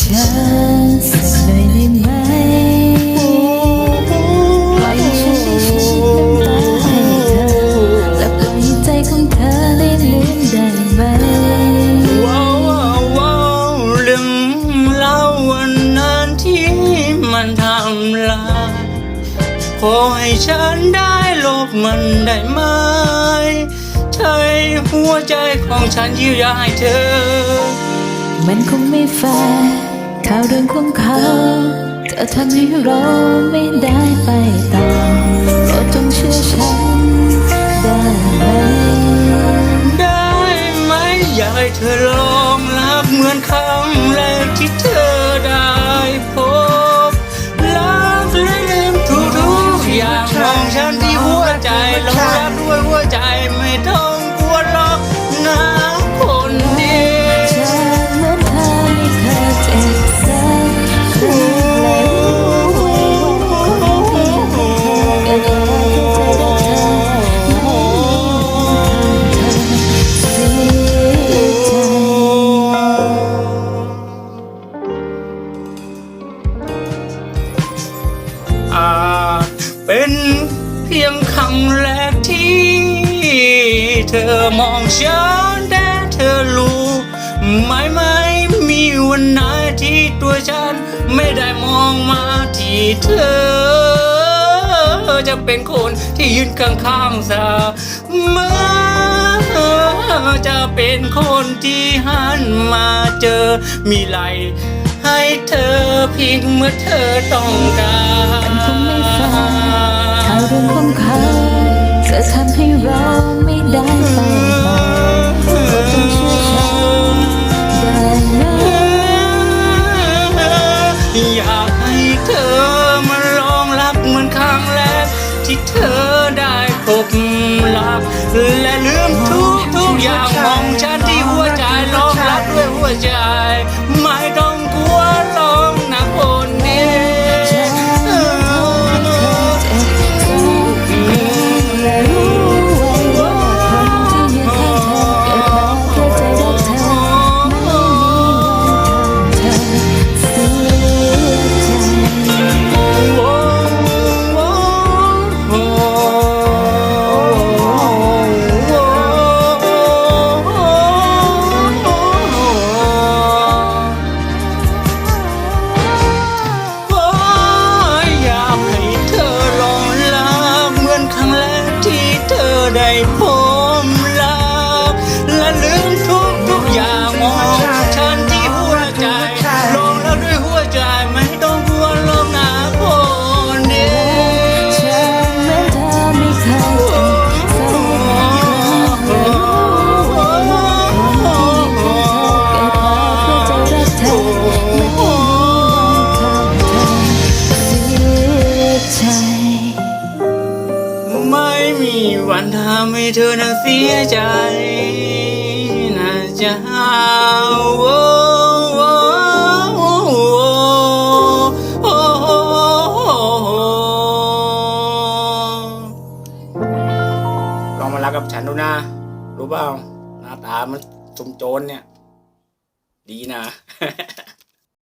ฉันสักหน่อยได้ไหมปล่อยให้ฉันได้ใช้ชิตตาให้เธอและปล่อยให้ใจของเธอได้ลืมได้ไหมว้าวว้าวว้าลืมเล่าวันนั้นที่มันทำลายขอให้ฉันได้ลบมันได้ไหมใช้หัวใจของฉันเยียวยาให้เธอ มันคงไม่แฟร์ข่าวเรื่องของเขาเธอทำให้เราไม่ได้ไปต่อโปรดจงเชื่อฉันได้ไหม ได้ไหมอยากให้เธอลองรักเหมือนครั้งแรกที่เธอได้พบรักและลืมทุกทุกๆอย่างมองฉันที่หัวใจลง เพียงครั้งแรกที่เธอมองฉันแต่เธอรู้ไม่ไม่มีวันไหนที่ตัวฉันไม่ได้มองมาที่เธอ จะเป็นคนที่ยืนข้างๆเสมอจะเป็นคนที่หันมาเจอมีไหลให้เธอเพียงเมื่อเธอต้องการ เรื่องของเขาจะทำให้เราไม่ได้ไปต่อโปรดจงเชื่อฉันได้ไหมอยากให้เธอมาลองรักเหมือนครั้งแรกที่เธอได้พบรักและลืมทุกทุกอย่างมองฉัน เำให้เธอเสียใจไม่มีวันทำให้เสียใจนะจ๊ะโอ้โอ้โอ้โอ้ลองมารักกับฉันดูนะ รู้เปล่าหน้าตามันสมโจรเนี่ย ดีนะ